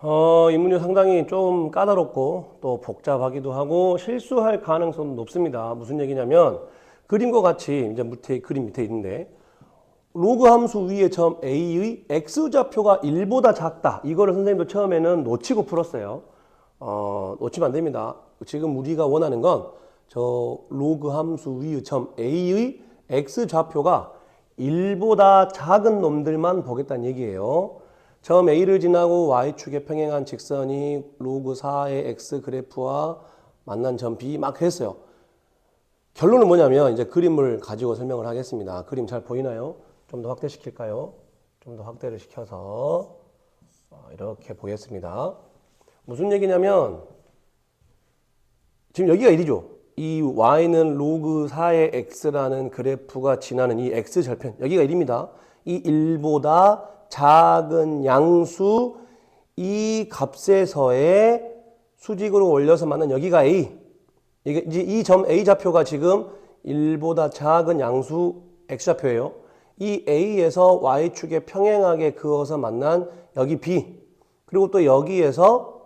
어, 이 문제 상당히 좀 까다롭고 또 복잡하기도 하고 실수할 가능성도 높습니다. 무슨 얘기냐면 그림과 같이 이제 밑에 그림 밑에 있는데 로그 함수 위에 점 a의 x 좌표가 1보다 작다. 이거를 선생님도 처음에는 놓치고 풀었어요. 어, 놓치면 안 됩니다. 지금 우리가 원하는 건 저 로그 함수 위의 점 a의 x 좌표가 1보다 작은 놈들만 보겠다는 얘기예요. 점 a를 지나고 y축에 평행한 직선이 로그 4의 x 그래프와 만난 점 b 막 했어요. 결론은 뭐냐면 이제 그림을 가지고 설명을 하겠습니다. 그림 잘 보이나요? 좀 더 확대시킬까요? 좀 더 확대를 시켜서 어, 이렇게 보겠습니다. 무슨 얘기냐면 지금 여기가 1이죠. 이 y는 로그 4의 x라는 그래프가 지나는 이 x 절편 여기가 1입니다. 이 1보다 작은 양수 이 값에서의 수직으로 올려서 맞는 여기가 a 이게 이제 이 점 a 좌표가 지금 1보다 작은 양수 x 좌표예요. 이 a에서 y축에 평행하게 그어서 만난 여기 b 그리고 또 여기에서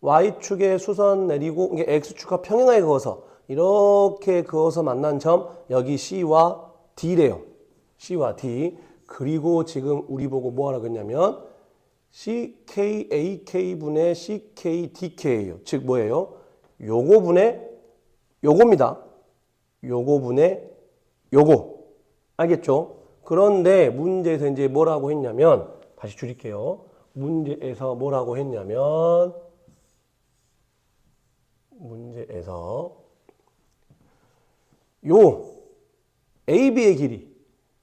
y축에 수선 내리고 x축과 평행하게 그어서 이렇게 그어서 만난 점 여기 c와 d래요. c와 d 그리고 지금 우리 보고 뭐 하라고 했냐면 ckak 분의 ckdk예요. 즉 뭐예요? 요거 분의 요겁니다. 요거 분의 요거. 알겠죠? 그런데 문제에서 이제 뭐라고 했냐면 다시 줄일게요. 문제에서 뭐라고 했냐면 문제에서 요 AB의 길이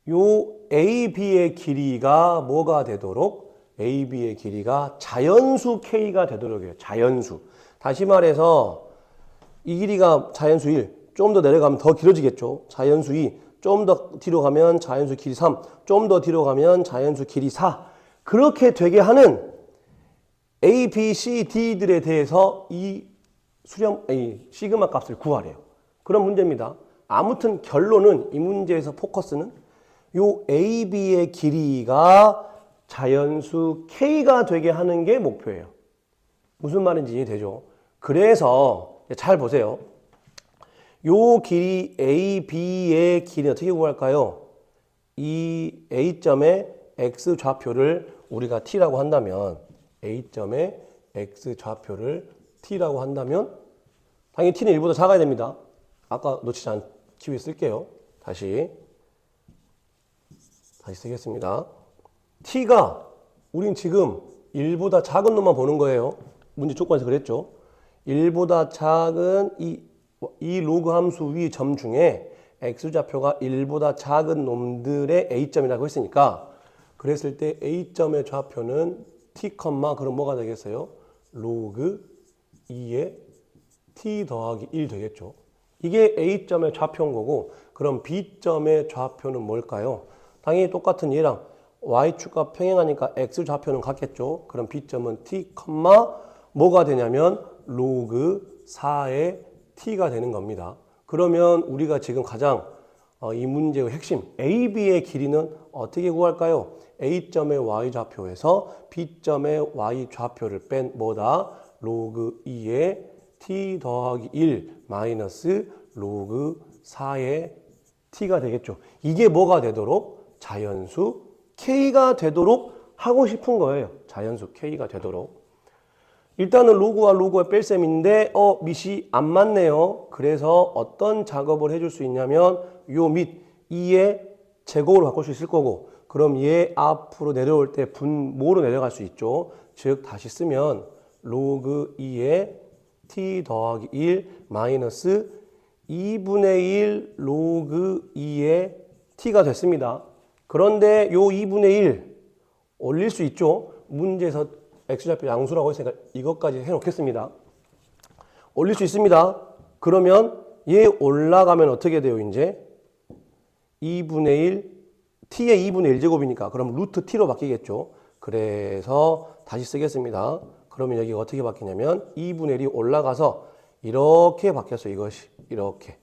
요 AB의 길이가 뭐가 되도록 AB의 길이가 자연수 K가 되도록 해요. 자연수. 다시 말해서 이 길이가 자연수 1, 좀 더 내려가면 더 길어지겠죠. 자연수 2, 좀 더 뒤로 가면 자연수 길이 3, 좀 더 뒤로 가면 자연수 길이 4. 그렇게 되게 하는 A, B, C, D들에 대해서 이 수렴, 이 시그마 값을 구하래요. 그런 문제입니다. 아무튼 결론은 이 문제에서 포커스는 요 A, B의 길이가 자연수 K가 되게 하는 게 목표예요. 무슨 말인지 이해되죠? 그래서 잘 보세요. 요 길이 A, B의 길이 어떻게 구할까요? 이 A점의 X 좌표를 우리가 T라고 한다면 A점의 X 좌표를 T라고 한다면 당연히 T는 1보다 작아야 됩니다. 아까 놓치지 않기 위해 쓸게요. 다시 다시 쓰겠습니다. T가 우린 지금 1보다 작은 놈만 보는 거예요. 문제 조건에서 그랬죠. 1보다 작은 이, 이 로그 함수 위 점 중에 x좌표가 1보다 작은 놈들의 a점이라고 했으니까 그랬을 때 a점의 좌표는 t, 그럼 뭐가 되겠어요? 로그 2의 t 더하기 1 되겠죠. 이게 a점의 좌표인 거고 그럼 b점의 좌표는 뭘까요? 당연히 똑같은 얘랑 y축과 평행하니까 x 좌표는 같겠죠. 그럼 b점은 t, 뭐가 되냐면 로그 4의 t가 되는 겁니다. 그러면 우리가 지금 가장 어, 이 문제의 핵심 AB의 길이는 어떻게 구할까요? A점의 y 좌표에서 B점의 y 좌표를 뺀 뭐다? 로그 2의 t 더하기 1 마이너스 로그 4의 t가 되겠죠. 이게 뭐가 되도록 자연수 k가 되도록 하고 싶은 거예요. 자연수 k가 되도록. 일단은 로그와 로그의 뺄셈인데 어 밑이 안 맞네요. 그래서 어떤 작업을 해줄 수 있냐면 요 밑 2의 제곱으로 바꿀 수 있을 거고 그럼 얘 앞으로 내려올 때 분모로 내려갈 수 있죠. 즉 다시 쓰면 로그 2의 t 더하기 1 마이너스 2분의 1 로그 2의 t가 됐습니다. 그런데 요 2분의 1 올릴 수 있죠. 문제에서 x좌표 양수라고 했으니까 이것까지 해놓겠습니다. 올릴 수 있습니다. 그러면 얘 올라가면 어떻게 돼요, 이제? 2분의 1, t의 2분의 1제곱이니까 그럼 루트 t로 바뀌겠죠. 그래서 다시 쓰겠습니다. 그러면 여기가 어떻게 바뀌냐면 2분의 1이 올라가서 이렇게 바뀌었어요, 이것이. 이렇게.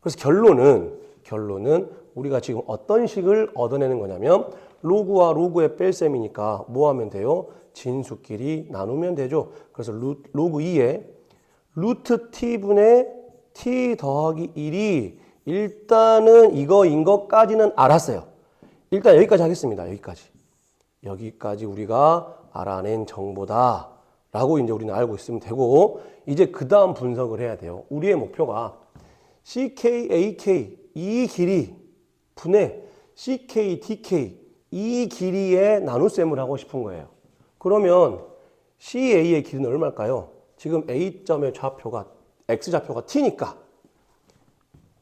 그래서 결론은, 결론은 우리가 지금 어떤 식을 얻어내는 거냐면 로그와 로그의 뺄셈이니까 뭐 하면 돼요? 진수끼리 나누면 되죠. 그래서 루, 로그 2에 루트 t분의 t 더하기 1이 일단은 이거인 것까지는 알았어요. 일단 여기까지 하겠습니다. 여기까지. 여기까지 우리가 알아낸 정보다. 라고 이제 우리는 알고 있으면 되고, 이제 그 다음 분석을 해야 돼요. 우리의 목표가 CK, AK, 이 길이 분의 CK, DK, 이 길이의 나눗셈을 하고 싶은 거예요. 그러면 CA의 길이는 얼마일까요? 지금 A점의 좌표가, X좌표가 T니까,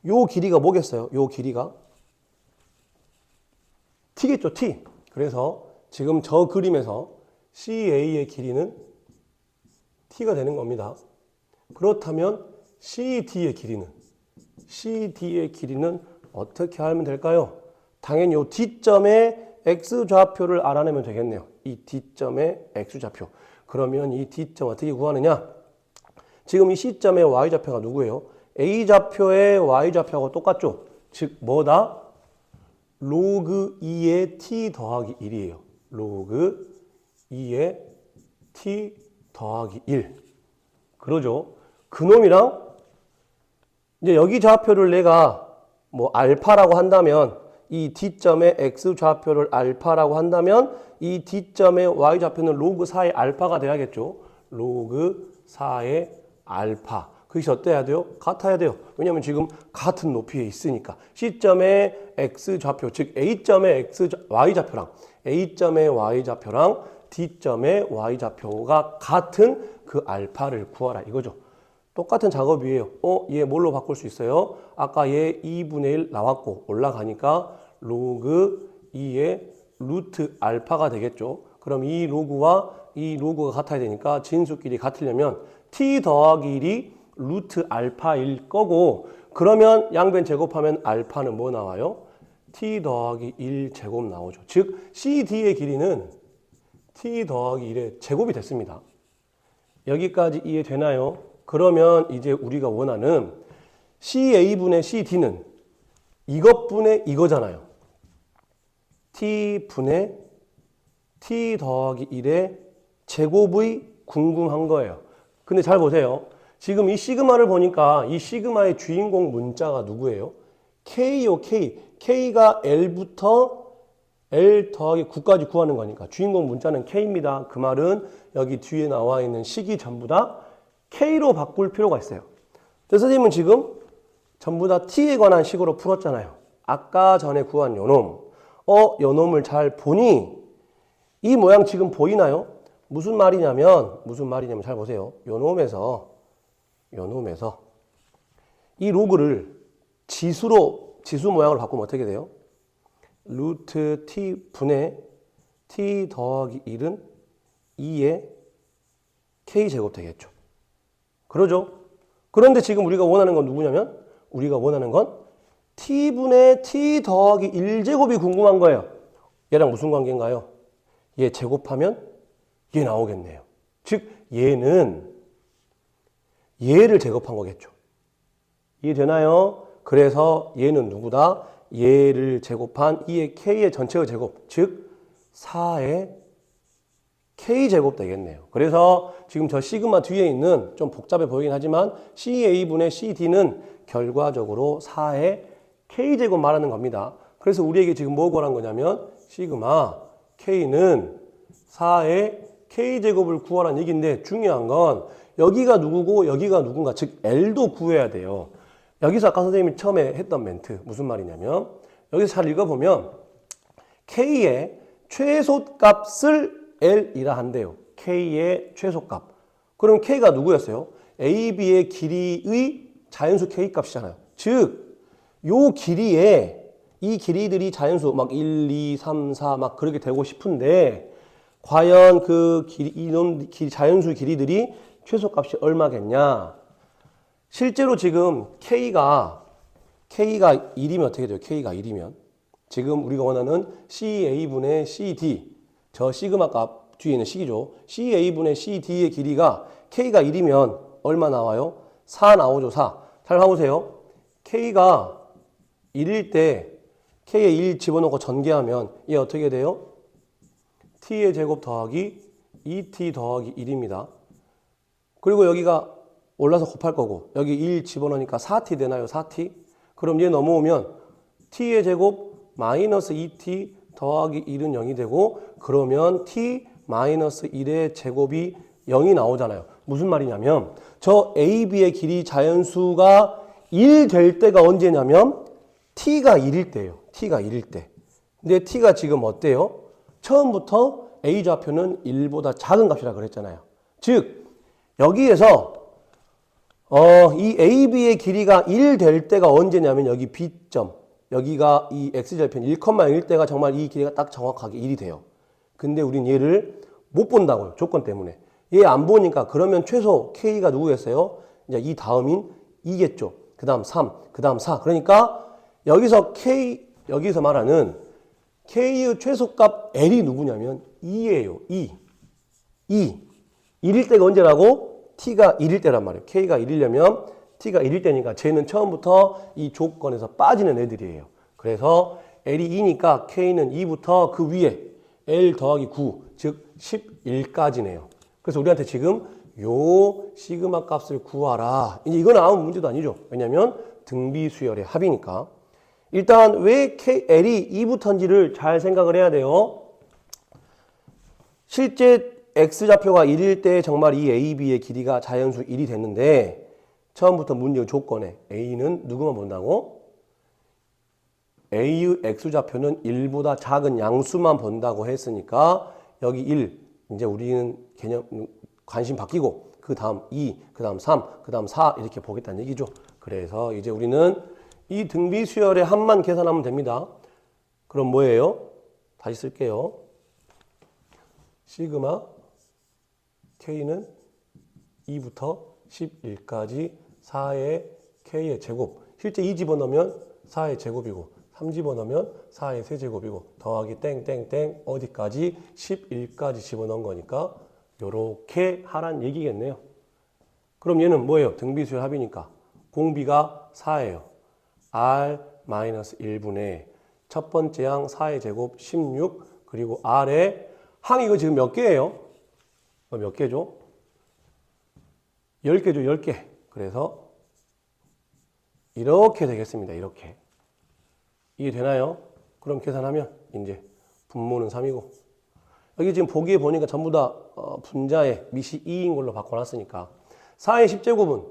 요 길이가 뭐겠어요? 요 길이가 t겠죠, t. 그래서 지금 저 그림에서 CA의 길이는 t가 되는 겁니다. 그렇다면 CD의 길이는 CD의 길이는 어떻게 하면 될까요? 당연히 요 D점의 x 좌표를 알아내면 되겠네요. 이 D점의 x 좌표. 그러면 이 D점 어떻게 구하느냐? 지금 이 C점의 y 좌표가 누구예요? A 좌표의 y 좌표하고 똑같죠? 즉 뭐다? 로그 2의 t 더하기 1이에요. 로그 2의 t 더하기 1. 그러죠? 그놈이랑 이제 여기 좌표를 내가 뭐 알파라고 한다면 이 D점의 x 좌표를 알파라고 한다면 이 D점의 y 좌표는 로그 4의 알파가 돼야겠죠. 로그 4의 알파. 그것이 어때야 돼요? 같아야 돼요. 왜냐하면 지금 같은 높이에 있으니까. C점의 x 좌표, 즉 A점의 x y 좌표랑 A점의 y 좌표랑 D점의 y 좌표가 같은 그 알파를 구하라 이거죠. 똑같은 작업이에요. 어, 얘 뭘로 바꿀 수 있어요? 아까 얘 2분의 1 나왔고 올라가니까 로그 2의 루트 알파가 되겠죠. 그럼 이 로그와 이 로그가 같아야 되니까 진수끼리 같으려면 t 더하기 1이 루트 알파일 거고 그러면 양변 제곱하면 알파는 뭐 나와요? t 더하기 1 제곱 나오죠. 즉 CD의 길이는 t 더하기 1의 제곱이 됐습니다. 여기까지 이해되나요? 그러면 이제 우리가 원하는 CA분의 CD는 이것분의 이거잖아요. T분의 T 더하기 1의 제곱의 궁금한 거예요. 근데 잘 보세요. 지금 이 시그마를 보니까 이 시그마의 주인공 문자가 누구예요? K요, K. K가 L부터 L 더하기 9까지 구하는 거니까 주인공 문자는 K입니다. 그 말은 여기 뒤에 나와 있는 식이 전부 다 K로 바꿀 필요가 있어요. 선생님은 지금 전부 다 T에 관한 식으로 풀었잖아요. 아까 전에 구한 요놈. 어, 요놈을 잘 보니 이 모양 지금 보이나요? 무슨 말이냐면 무슨 말이냐면 잘 보세요. 요놈에서 요놈에서 이 로그를 지수로 지수 모양으로 바꾸면 어떻게 돼요? 루트 t 분의 t 더하기 1은 2의 k 제곱 되겠죠. 그러죠? 그런데 지금 우리가 원하는 건 누구냐면 우리가 원하는 건 t분의 t 더하기 1제곱이 궁금한 거예요. 얘랑 무슨 관계인가요? 얘 제곱하면 얘 나오겠네요. 즉 얘는 얘를 제곱한 거겠죠. 이해되나요? 그래서 얘는 누구다? 얘를 제곱한 2의 k의 전체의 제곱, 즉 4의 k제곱 되겠네요. 그래서 지금 저 시그마 뒤에 있는 좀 복잡해 보이긴 하지만 CA분의 CD는 결과적으로 4의 k제곱 말하는 겁니다. 그래서 우리에게 지금 뭐 구하는 거냐면 시그마 k는 4의 k제곱을 구하라는 얘기인데 중요한 건 여기가 누구고 여기가 누군가 즉 L도 구해야 돼요. 여기서 아까 선생님이 처음에 했던 멘트 무슨 말이냐면 여기서 잘 읽어보면 K의 최소값을 L이라 한대요. K의 최소값. 그럼 K가 누구였어요? A, B의 길이의 자연수 K 값이잖아요. 즉, 요 길이에 이 길이들이 자연수 막 1, 2, 3, 4 막 그렇게 되고 싶은데 과연 그 길이, 이놈 길, 자연수 길이들이 최소값이 얼마겠냐? 실제로 지금 K가 K가 1이면 어떻게 돼요? K가 1이면 지금 우리가 원하는 CA분의 CD 저 시그마 값 뒤에 있는 식이죠. CA분의 CD의 길이가 K가 1이면 얼마 나와요? 4 나오죠. 4. 잘 봐보세요. K가 1일 때 k에 1 집어넣고 전개하면 얘 어떻게 돼요? t의 제곱 더하기 2t 더하기 1입니다. 그리고 여기가 올라서 곱할 거고 여기 1 집어넣으니까 4t 되나요? 4t? 그럼 얘 넘어오면 t의 제곱 마이너스 2t 더하기 1은 0이 되고 그러면 t 마이너스 1의 제곱이 0이 나오잖아요. 무슨 말이냐면 저 a, b의 길이 자연수가 1 될 때가 언제냐면 t가 1일 때예요. t가 1일 때. 근데 t가 지금 어때요? 처음부터 a 좌표는 1보다 작은 값이라 그랬잖아요. 즉 여기에서 어, 이 AB의 길이가 1 될 때가 언제냐면 여기 B점 여기가 이 X절편 1,1 때가 정말 이 길이가 딱 정확하게 1이 돼요. 근데 우린 얘를 못 본다고요. 조건 때문에. 얘 안 보니까 그러면 최소 K가 누구겠어요? 이제 이 다음인 2겠죠. 그 다음 3, 그 다음 4. 그러니까 여기서 K, 여기서 말하는 K의 최소값 L이 누구냐면 2예요. 2. 2. 1일 때가 언제라고? t가 1일 때란 말이에요. k가 1이려면 t가 1일 때니까 쟤는 처음부터 이 조건에서 빠지는 애들이에요. 그래서 l이 2니까 k는 2부터 그 위에 l 더하기 9, 즉 11까지네요. 그래서 우리한테 지금 요 시그마 값을 구하라. 이제 이건 아무 문제도 아니죠. 왜냐면 등비 수열의 합이니까. 일단 왜 K, L이 2부터인지를 잘 생각을 해야 돼요. 실제 x좌표가 1일 때 정말 이 AB의 길이가 자연수 1이 됐는데 처음부터 문제 조건에 A는 누구만 본다고? A의 x좌표는 1보다 작은 양수만 본다고 했으니까 여기 1 이제 우리는 개념 관심 바뀌고 그 다음 2, 그 다음 3, 그 다음 4 이렇게 보겠다는 얘기죠. 그래서 이제 우리는 이 등비 수열의 합만 계산하면 됩니다. 그럼 뭐예요? 다시 쓸게요. 시그마 k는 2부터 11까지 4의 k의 제곱. 실제 2 집어넣으면 4의 제곱이고 3 집어넣으면 4의 세제곱이고 더하기 땡땡땡 어디까지 11까지 집어넣은 거니까 요렇게 하란 얘기겠네요. 그럼 얘는 뭐예요? 등비수열 합이니까 공비가 4예요. r-1분의 첫 번째 항 4의 제곱 16 그리고 r의 항 이거 지금 몇 개예요? 어, 몇 개죠? 10개죠, 10개. 그래서 이렇게 되겠습니다. 이렇게. 이게 되나요? 그럼 계산하면 이제 분모는 3이고 여기 지금 보기에 보니까 전부 다 어, 분자의 밑이 2인 걸로 바꿔놨으니까 4의 10제곱은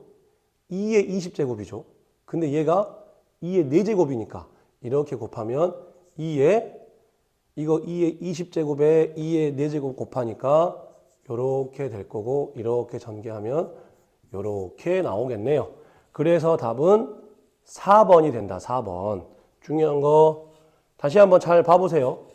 2의 20제곱이죠. 근데 얘가 2의 4제곱이니까 이렇게 곱하면 2의 이거 2의 20제곱에 2의 4제곱 곱하니까 이렇게 될 거고 이렇게 전개하면 이렇게 나오겠네요. 그래서 답은 4번이 된다. 4번. 중요한 거 다시 한번 잘 봐보세요.